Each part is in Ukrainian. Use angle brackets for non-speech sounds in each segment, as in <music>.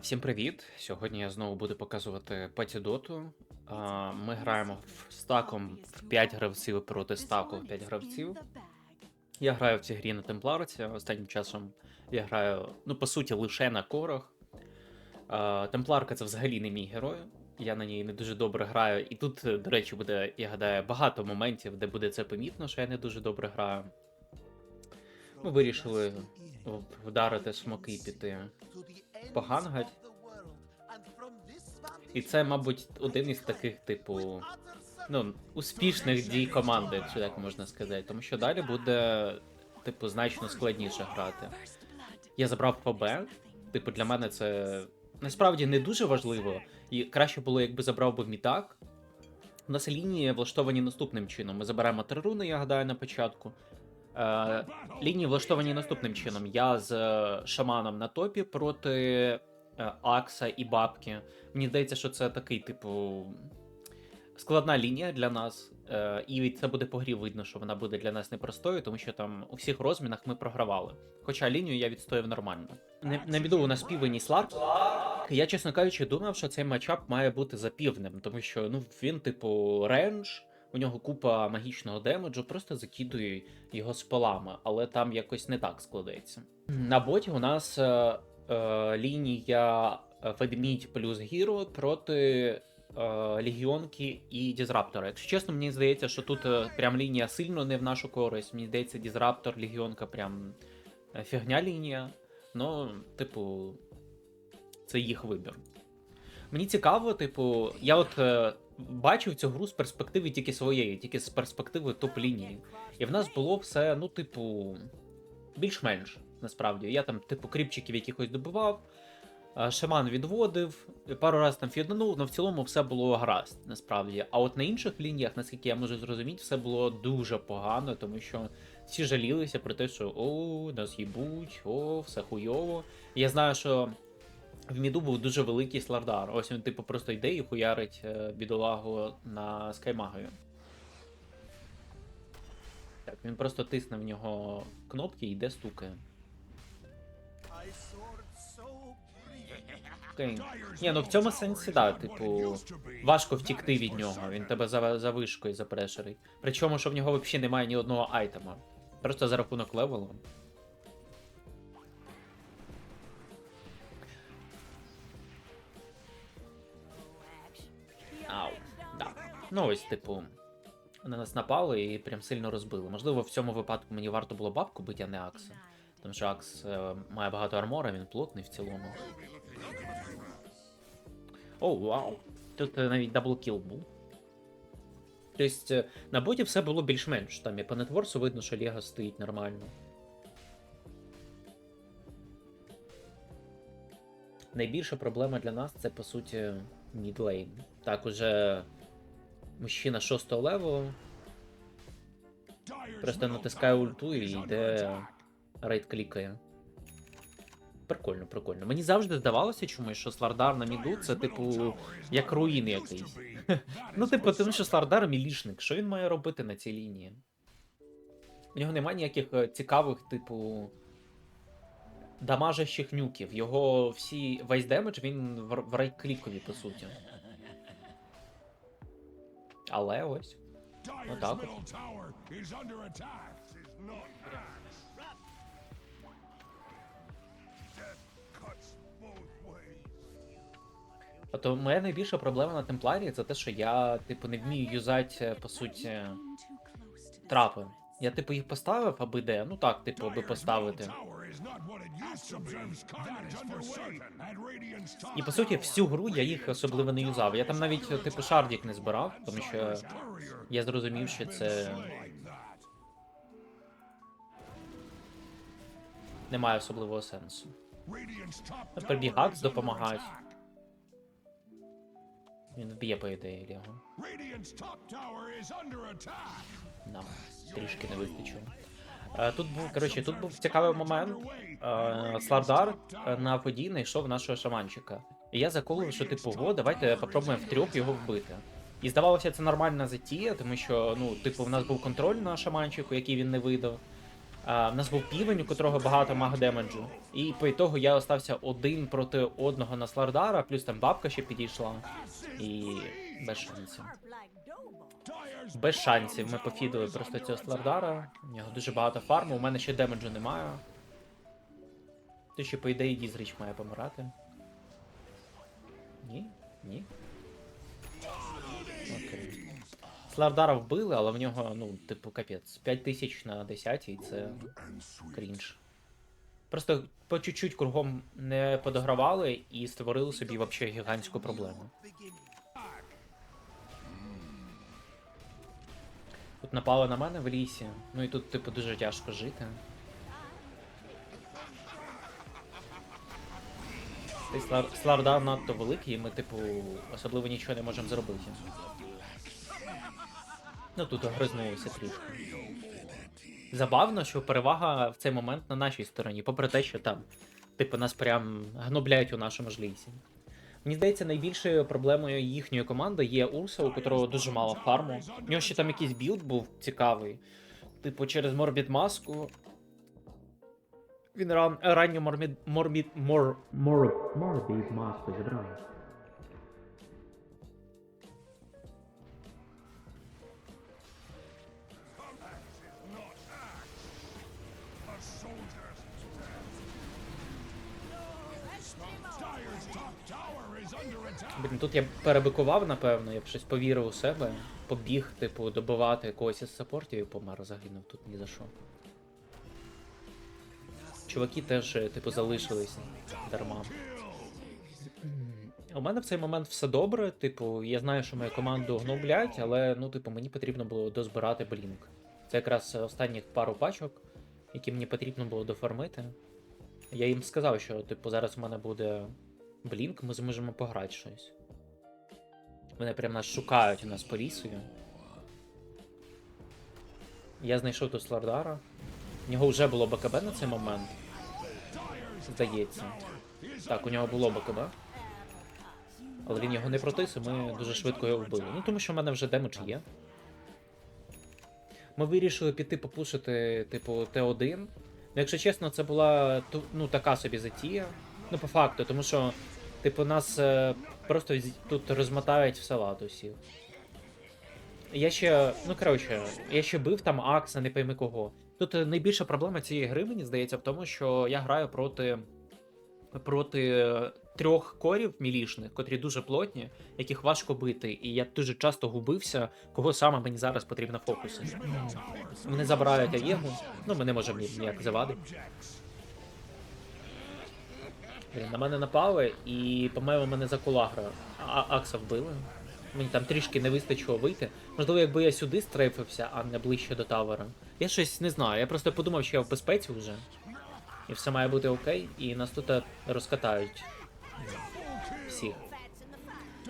Всім привіт! Сьогодні я знову буду показувати патідоту. Ми граємо в стаком в 5 гравців проти стаку в 5 гравців. Я граю в цій грі на темпларці. Останнім часом я граю, ну, по суті, лише на корах. Темпларка це взагалі не мій герой. Я на ній не дуже добре граю. І тут, до речі, буде, я гадаю, багато моментів, де буде це помітно, що я не дуже добре граю. Ми вирішили вдарити смоки і піти. Погангать. І це, мабуть, один із таких, типу, ну, успішних дій команди, якщо так можна сказати. Тому що далі буде, типу, значно складніше грати. Я забрав ПБ. Типу, для мене це насправді не дуже важливо. І краще було, якби забрав би мітак. У нас лінії влаштовані наступним чином. Ми заберемо три руни, я гадаю, на початку. Е, лінії влаштовані наступним чином. Я з е, шаманом на топі проти е, Акса і Бабки. Мені здається, що це такий, типу, складна лінія для нас. І це буде по грі видно, що вона буде для нас непростою, тому що там у всіх розмінах ми програвали. Хоча лінію я відстояв нормально. Не, на біду у нас півень і Сларк. Я, чесно кажучи, думав, що цей матчап має бути за півнем, тому що ну, він, типу, рендж, у нього купа магічного демеджу, просто закидує його спалами, але там якось не так складеться. На боті у нас е, е, лінія Ведмідь плюс Гіро проти е, Легіонки і Дізраптора. Якщо чесно, мені здається, що тут е, прям лінія сильно не в нашу користь. Мені здається, Дізраптор, Легіонка прям е, фігня лінія. Ну, типу, це їх вибір. Мені цікаво, типу, я от бачив цю гру з перспективи тільки своєї, тільки з перспективи топ-лінії. І в нас було все, ну, типу, більш-менш, насправді. Я там, типу, кріпчиків якихось добивав, е, шаман відводив, пару разів там фіднанув, але в цілому все було гаразд, насправді. А от на інших лініях, наскільки я можу зрозуміти, все було дуже погано, тому що всі жалілися про те, що о, нас їбуть, о, все хуйово. Я знаю, що в міду був дуже великий слардар. Ось він, типу, просто йде і хуярить е, бідолагу на скаймагові. Так, він просто тисне в нього кнопки і йде стукає. Окей. Ні, ну в цьому сенсі, да, типу, важко втікти від нього. Він тебе за вишкою запрешерить. Причому, що в нього взагалі немає ні одного айтема. Просто за рахунок левелу. Ну ось, типу, на нас напали і прям сильно розбили. Можливо, в цьому випадку мені варто було бабку бити, а не Акса. Тому що Акс е, має багато армора, він плотний в цілому. О, вау. Тут е, навіть даблкіл був. Тобто, е, на боті все було більш-менш. Там і по нетворсу видно, що Лего стоїть нормально. Найбільша проблема для нас це, по суті, мідлейн. Так, уже мужчина 6 левелу просто натискає ульту і йде рейд клікає. Прикольно, прикольно. Мені завжди здавалося чомусь, що Слардар на міду це, типу, як руїн якийсь. <laughs> ну, типу, тому що Слардар мілішник. Що він має робити на цій лінії? У нього немає ніяких е, цікавих, типу. Дамажащих нюків. Його всі весь демедж він в, рейд-клікові, по суті. Але ось. Отак от. ways. Тобто моя найбільша проблема на темпларі це те, що я, типу, не вмію юзати, по суті, трапи. Я, типу, їх поставив, аби де. Ну так, типу, аби поставити. І по суті, всю гру я їх особливо не юзав. Я там навіть, типу, шардік не збирав, тому що я зрозумів, що це like that. не має особливого сенсу. Under допомагають. Він вб'є, по ідеї, Лего. Нам трішки не вистачило. Е, Тут був, коротше, тут був цікавий момент. Е, Слардар е, на воді знайшов нашого шаманчика. І я заколив, що типу, о, давайте попробуємо втрьох його вбити. І здавалося, це нормальна затія, тому що, ну, типу, в нас був контроль на шаманчику, який він не видав. А, в нас був півень, у котрого багато маг демеджу. І по ітогу я остався один проти одного на Слардара, плюс там бабка ще підійшла. І без шансів. Без шансів. Ми пофідили просто цього Слардара. У нього дуже багато фарму, у мене ще демеджу немає. То ще, по ідеї, Дізріч має помирати. Ні? Ні? Окей. Слардара вбили, але в нього, ну, типу, капець. 5 тисяч на 10 і це крінж. Просто по чуть-чуть кругом не подогравали і створили собі вообще гігантську проблему. Тут напали на мене в лісі, ну і тут, типу, дуже тяжко жити. Цей слар- слардар надто великий, і ми, типу, особливо нічого не можемо зробити. Ну тут огризнулися трішки. Забавно, що перевага в цей момент на нашій стороні, попри те, що там, типу, нас прям гнобляють у нашому ж лісі. Мені здається, найбільшою проблемою їхньої команди є Урса, у котрого дуже мало фарму. У нього ще там якийсь білд був цікавий. Типу, через Морбід маску. Він ран, ранню Морбід. Морбід. Мор. Мор. Морбід маску зібрав. Блін, тут я перебикував, напевно, я б щось повірив у себе, побіг, типу, добивати когось із саппортів і помер, загинув тут ні за що. Чуваки теж, типу, залишились дарма. У мене в цей момент все добре, типу, я знаю, що мою команду гноблять, але ну, типу, мені потрібно було дозбирати блінк. Це якраз останніх пару пачок, які мені потрібно було дофармити. Я їм сказав, що, типу, зараз у мене буде блінк, ми зможемо пограти щось. Вони прям нас шукають у нас по лісою. Я знайшов тут Слардара. У нього вже було БКБ на цей момент. Здається. Так, у нього було БКБ. Але він його не протис, і ми дуже швидко його вбили. Ну тому що в мене вже демедж є. Ми вирішили піти попушити, типу, Т1. Ну, якщо чесно, це була ну, така собі затія. Ну, по факту, тому що, типу, нас е, просто тут розмотають в салат усіх. Я ще, ну коротше, я ще бив там Акса, не пойми кого. Тут найбільша проблема цієї гри, мені здається, в тому, що я граю проти, проти трьох корів мілішних, котрі дуже плотні, яких важко бити. І я дуже часто губився, кого саме мені зараз потрібно фокусити. Вони забирають Аєгу, ну ми не можемо ніяк завадити. Блін, на мене напали, і, по-моєму, мене за кулагра Акса вбили. Мені там трішки не вистачило вийти. Можливо, якби я сюди стрейфився, а не ближче до тавера. Я щось не знаю. Я просто подумав, що я в безпеці вже. І все має бути окей, і нас тут е, розкатають всіх.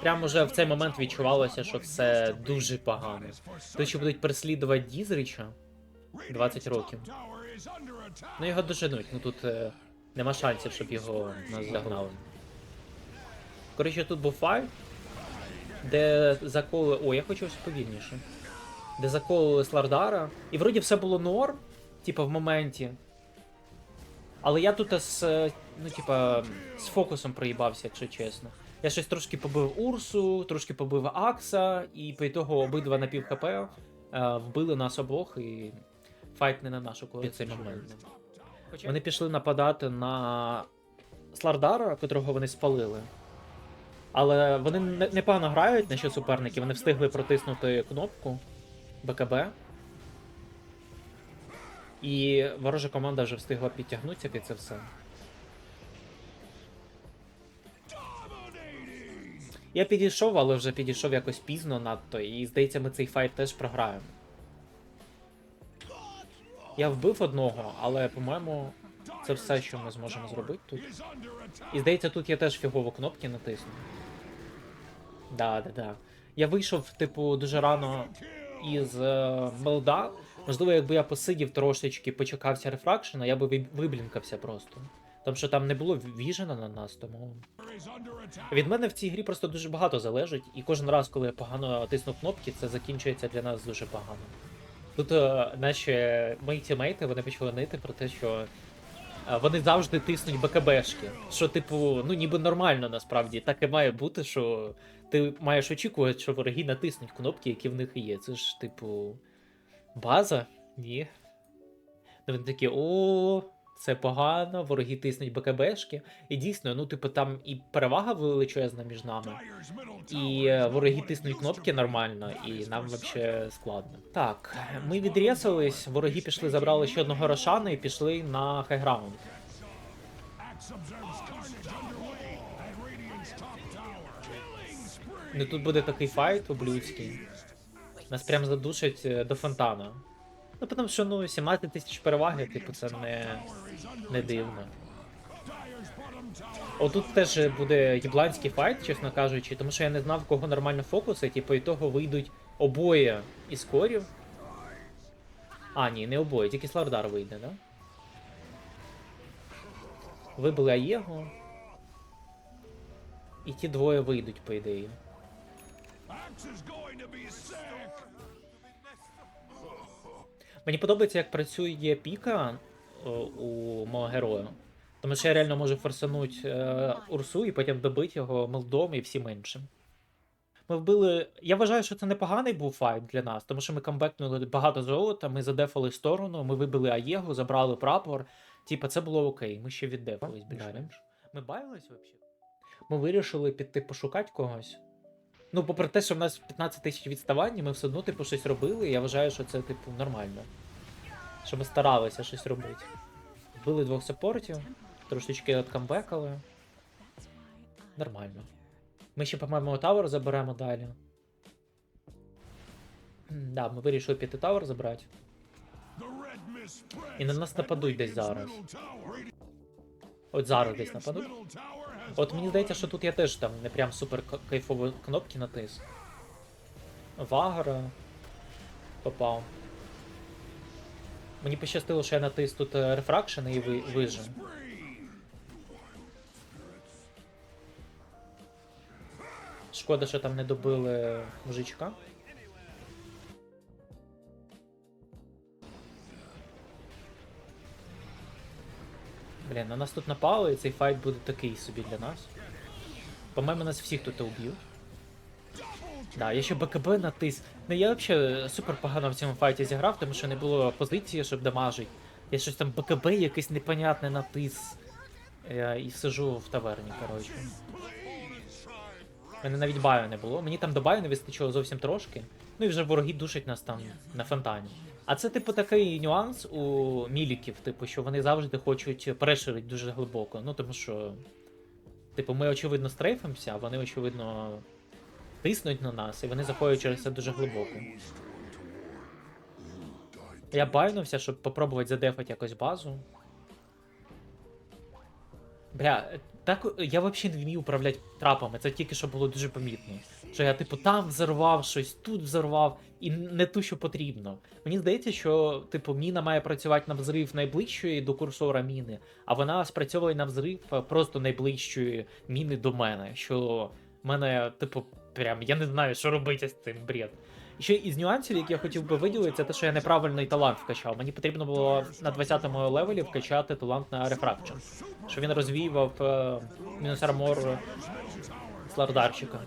Прямо вже в цей момент відчувалося, що все дуже погано. Тут ще будуть переслідувати Дізріча 20 років. Ну його доженуть, ну тут е, нема шансів, щоб його нас загнали. Коротше, тут був файт, де заколили. О, я хочу ось повільніше. Де заколили Слардара. І вроді все було норм, типа в моменті. Але я тут з, е, ну, типа, з фокусом проїбався, якщо чесно. Я щось трошки побив Урсу, трошки побив Акса, і по ітогу обидва на пів хп е, вбили нас обох, і файт не на нашу користь цей момент. Вони пішли нападати на Слардара, котрого вони спалили. Але вони не- непогано грають наші суперники, вони встигли протиснути кнопку БКБ. І ворожа команда вже встигла підтягнутися під це все. Я підійшов, але вже підійшов якось пізно надто, і здається, ми цей файт теж програємо. Я вбив одного, але, по-моєму, це все, що ми зможемо зробити тут. І здається, тут я теж фігово кнопки натиснув. Да, да, да. Я вийшов, типу, дуже рано із е, молда. Можливо, якби я посидів трошечки, почекався рефракшена, я би виб- виблінкався просто. Тому що там не було віжена на нас, тому. Від мене в цій грі просто дуже багато залежить, і кожен раз, коли я погано тисну кнопки, це закінчується для нас дуже погано. Тут е, наші мої тімейти вони почали нити про те, що е, вони завжди тиснуть БКБшки. Що, типу, ну ніби нормально насправді. Так і має бути, що ти маєш очікувати, що вороги натиснуть кнопки, які в них є. Це ж, типу, база? Ні. Ну вони такі, о, це погано, вороги тиснуть БКБшки. І дійсно, ну, типу, там і перевага величезна між нами. І е, вороги тиснуть кнопки нормально, і нам взагалі складно. Так, ми відрізались, вороги пішли, забрали ще одного Рошана і пішли на хайграунд. Ну тут буде такий файт ублюдський. Нас прям задушать е, до фонтана. Ну, тому що ну 17 тисяч переваги, типу, це не, не дивно. Отут теж буде єбланський файт, чесно кажучи, тому що я не знав, кого нормально фокусить, і по ітогу вийдуть обоє із корів. А, ні, не обоє, тільки Слардар вийде, да? Вибили Аєго. І ті двоє вийдуть, по ідеї. Мені подобається, як працює піка у мого героя. Тому що я реально можу форсануть е, Урсу і потім добити його мелдом і всім іншим. Ми вбили. Я вважаю, що це непоганий був файт для нас, тому що ми камбекнули багато золота, ми задефали сторону, ми вибили Аєгу, забрали прапор. Типа, це було окей, ми ще віддефались більш-менш. Ми бавились взагалі? Ми вирішили піти пошукати когось. Ну, попри те, що в нас 15 тисяч відставання, ми все одно, типу, щось робили, і я вважаю, що це, типу, нормально. Що ми старалися щось робити. Вбили двох саппортів, трошечки откамбекали. Нормально. Ми ще, по-моєму, тавер заберемо далі. Да, ми вирішили піти тавер забрати. І на нас нападуть десь зараз. От зараз десь нападуть. От мені здається, що тут я теж там не прям супер кайфові кнопки натис. Вагра попав. Мені пощастило, що я натис тут рефракшн і ви, вижив. Шкода, що там не добили мужичка. Блін, на нас тут напали, і цей файт буде такий собі для нас. По-моєму, нас всіх тут уб'ють. Да, я ще БКБ натис. Ну я взагалі супер погано в цьому файті зіграв, тому що не було позиції, щоб дамажить. Я щось там БКБ якийсь непонятний натис. Я і сижу в таверні, коротше. Мене навіть баю не було. Мені там до баю не вистачило зовсім трошки. Ну і вже вороги душать нас там на фонтані. А це, типу, такий нюанс у міліків, типу, що вони завжди хочуть прешерить дуже глибоко. Ну, тому що, типу, ми очевидно стрейфимося, а вони очевидно тиснуть на нас, і вони заходять через це дуже глибоко. Я байнувся, щоб попробувати задефати якось базу. Бля, так я взагалі не вмію управляти трапами, це тільки що було дуже помітно. Що я, типу, там взорвав щось, тут взорвав, і не ту, що потрібно. Мені здається, що, типу, міна має працювати на взрив найближчої до курсора міни, а вона спрацьовує на взрив просто найближчої міни до мене. Що мене, типу, прям я не знаю, що робити з цим бред. І ще із нюансів, які я хотів би виділити, це те, що я неправильний талант вкачав. Мені потрібно було на 20-му левелі вкачати талант на рефракшн. Що він розвіював е, мінус армор Слардарчика.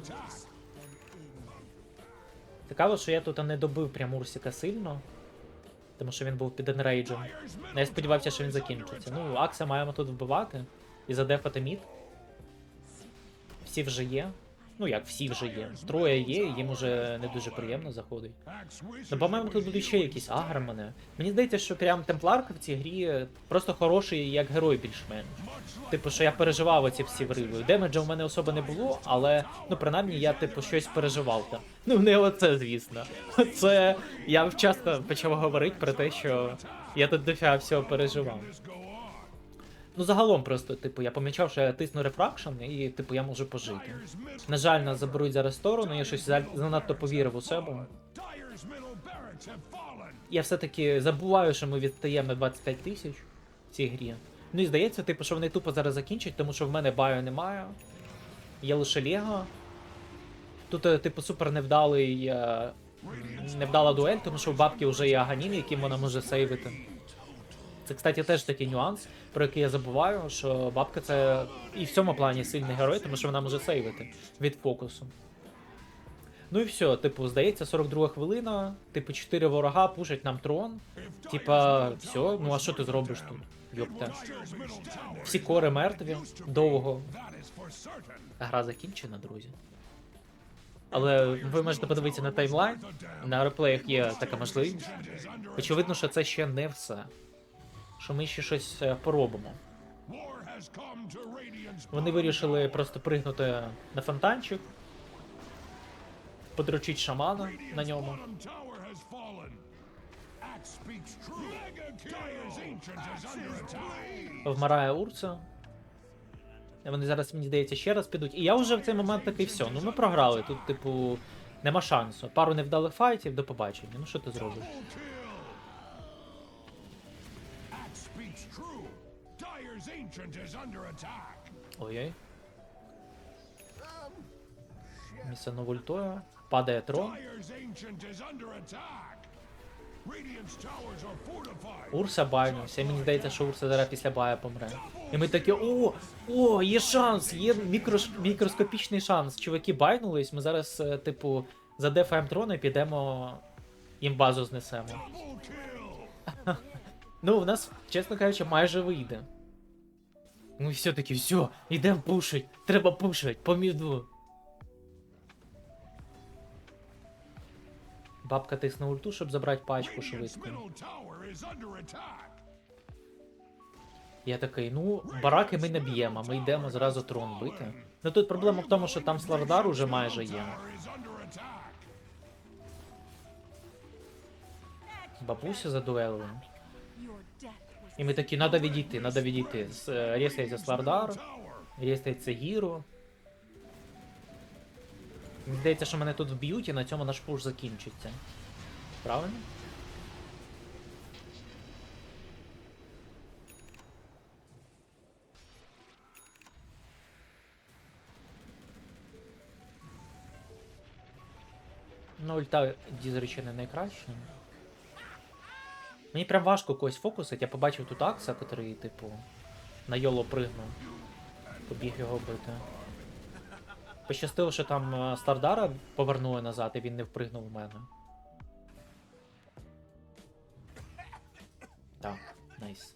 Цікаво, що я тут не добив прям Урсіка сильно, тому що він був під енрейджем. Ну, Я сподівався, що він закінчиться. Ну, Акса маємо тут вбивати і задефати мід. Всі вже є. Ну як всі вже є. Троє є, їм уже не дуже приємно заходить. Ну, по-моєму, тут будуть ще якісь агромани. Мені здається, що прям темпларка в цій грі просто хороший як герой більш-менш. Типу, що я переживав оці всі вриви. Демеджа в мене особо не було, але ну принаймні я типу щось переживав там. <laughs> Ну не оце, звісно. Це я часто почав говорити про те, що я тут дофіга всього переживав. Ну загалом просто, типу, я помічав, що я тисну рефракшн і типу я можу пожити. На жаль, нас заберуть зараз сторону, я щось занадто повірив у себе. Я все-таки забуваю, що ми відстаємо на 25 тисяч в цій грі. Ну і здається, типу, що вони тупо зараз закінчать, тому що в мене баю немає. Є лише Лего. Тут, е, типу, супер невдалий е, невдала дуель, тому що в бабки вже є Аганім, яким вона може сейвити. Це, кстати, теж такий нюанс, про який я забуваю, що бабка це і в цьому плані сильний герой, тому що вона може сейвити від фокусу. Ну і все, типу, здається, 42 хвилина, типу, 4 ворога пушать нам трон. Типа, все, ну а що ти зробиш тут? Йопта. Всі кори мертві, довго. Гра закінчена, друзі. Але ви можете подивитися на таймлайн. На реплеях є така можливість. Очевидно, що це ще не все. Що ми ще щось е, поробимо. Вони вирішили просто пригнути на фонтанчик, подручить шамана на ньому. Вмирає Урса. Вони зараз, мені здається, ще раз підуть. І я вже в цей момент такий все. Ну ми програли. Тут, типу, нема шансу. Пару невдалих файтів, до побачення. Ну що ти зробиш? Ой-ой. Місцено вультує. Падає трон. Урса байнувся. Мені здається, що Урса зараз після бая помре. І ми такі, о, о, є шанс, є мікрош, мікроскопічний шанс. Чуваки байнулись, ми зараз, е, типу, задефаємо трон і підемо їм базу знесемо. <laughs> Ну, у нас, чесно кажучи, майже вийде. Ну і все йдемо пушить, треба пушить, по міду. Бабка тисне ульту, щоб забрати пачку швидко. Я такий, ну, бараки ми не б'ємо, ми йдемо зразу трон бити. Ну тут проблема в тому, що там Слардар уже майже є. Бабуся задуелила. І ми такі, надо відійти, надо відійти. Е, Рєсається Слардар, рєсається Гіро. Мені здається, що мене тут вб'ють і на цьому наш пуш закінчиться. Правильно? Ну, ульта Дізрича не найкраща. Мені прям важко когось фокусить. Я побачив тут Акса, який, типу, на Йоло пригнув. Побіг його бити. Пощастило, що там е, Стардара повернули назад, і він не впригнув в мене. Так, найс.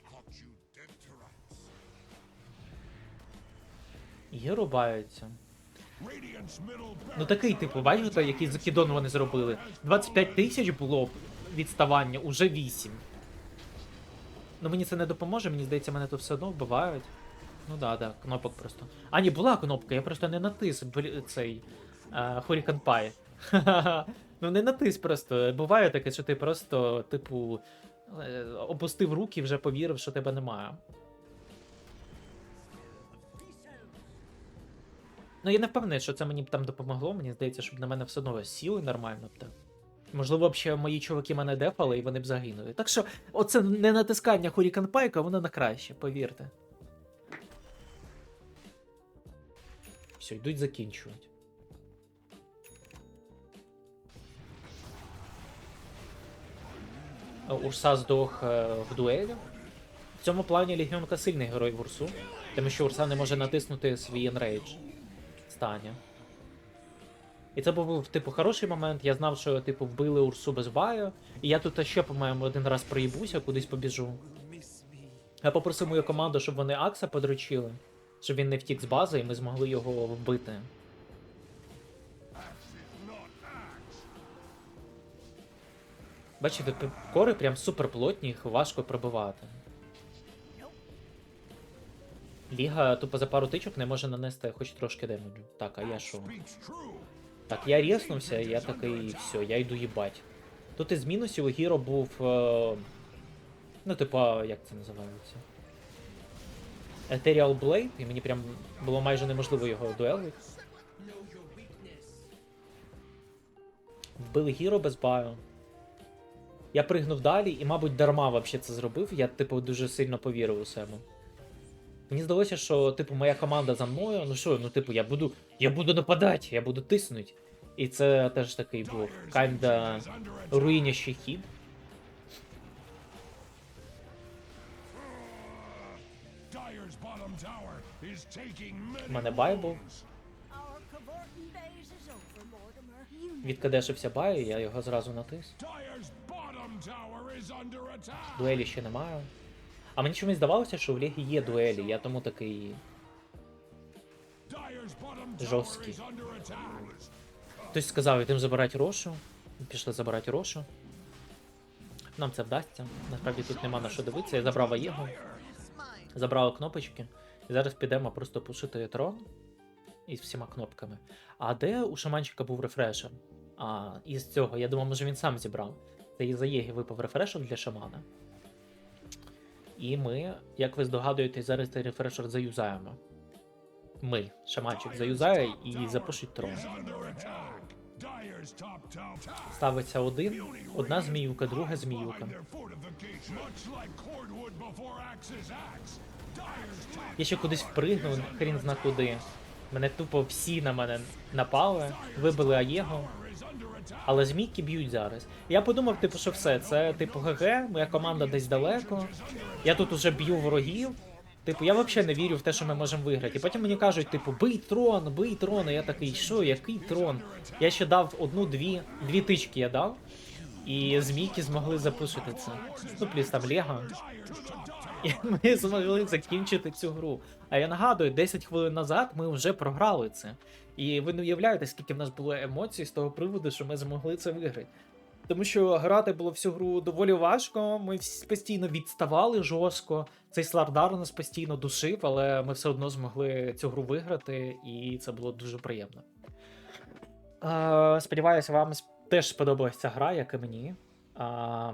І рубаються. Ну такий, типу, бачите, який закидон вони зробили. 25 тисяч було відставання, уже 8. Ну мені це не допоможе, мені здається, мене тут все одно вбивають. Ну да, да, кнопок просто. А, ні, була кнопка, я просто не натис цей е, Hurricane. <laughs> Ну не натис просто. Буває таке, що ти просто, типу, е, опустив руки і вже повірив, що тебе немає. Ну я не впевнений, що це мені б там допомогло. Мені здається, щоб на мене все одно сіли нормально б так. Можливо, б ще мої чуваки мене дефали і вони б загинули. Так що, оце не натискання Hurricane Pike, воно на краще, повірте. Все, йдуть закінчувати. Урса здох е, в дуелі. В цьому плані Легіонка сильний герой в Урсу, тому що Урса не може натиснути свій енрейдж стані. І це був, типу, хороший момент. Я знав, що типу вбили Урсу без баю, і я тут ще, по-моєму, один раз проїбуся, кудись побіжу. Я попросив мою команду, щоб вони Акса подручили, щоб він не втік з бази, і ми змогли його вбити. Бачите, кори прям супер плотні, їх важко пробивати. Ліга тупо за пару тичок не може нанести хоч трошки демеджу. Так, а я що? Так, я рєснувся, я такий, все, я йду їбать. Тут із мінусів у Гіро був. Е... Ну, типа, як це називається? Ethereal Blade, і мені прям було майже неможливо його дуелити. Вбили Гіро без баю. Я пригнув далі і, мабуть, дарма вообще це зробив. Я, типу, дуже сильно повірив у себе. Мені здалося, що, типу, моя команда за мною. Ну що, ну, типу, я буду. Я буду нападати, я буду тиснути. І це теж такий був кайда руйнящий хід. Мене бай був. Відкадешився баю, я його зразу натис. Дуелі ще немає. А мені чомусь здавалося, що в Легі є дуелі, я тому такий. Жорсткий. Хтось сказав, йдемо забирати рошу. Пішли забирати рошу. Нам це вдасться. Насправді тут нема на що дивитися. Я забрав Аєгу, забрав кнопочки. І зараз підемо просто пушити трон із всіма кнопками. А де у шаманчика був рефрешер? А, із цього, я думав, може він сам зібрав. Це із Аєги випав рефрешер для шамана. І ми, як ви здогадуєтесь, зараз цей рефрешер заюзаємо. Ми, шаманчик, заюзає і запушить трон. Ставиться один, одна зміюка, друга зміюка. Я ще кудись впригнув, хрін зна куди. Мене тупо всі на мене напали, вибили Аєго, але змійки б'ють зараз. Я подумав, типу, що все, це типу ГГ, моя команда десь далеко. Я тут уже б'ю ворогів. Типу, я взагалі не вірю в те, що ми можемо виграти. І потім мені кажуть, типу, бий трон, бий трон. І я такий, що, який трон? Я ще дав одну-дві, дві тички я дав. І змійки змогли запушити це. Ну, плюс там Лего. І <laughs> ми змогли закінчити цю гру. А я нагадую, 10 хвилин назад ми вже програли це. І ви не уявляєте, скільки в нас було емоцій з того приводу, що ми змогли це виграти. Тому що грати було всю гру доволі важко. Ми постійно відставали жорстко. Цей Слардар нас постійно душив, але ми все одно змогли цю гру виграти, і це було дуже приємно. Сподіваюся, вам сп- теж сподобалася гра, як і мені. А,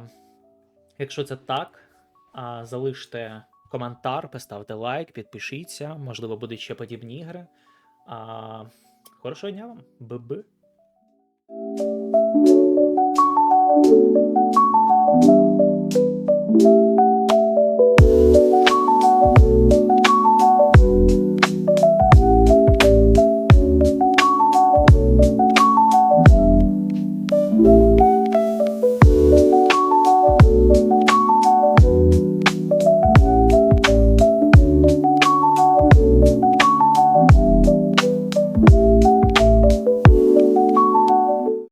якщо це так, а, залиште коментар, поставте лайк, підпишіться. Можливо, будуть ще подібні ігри. А, хорошого дня вам. Б-б.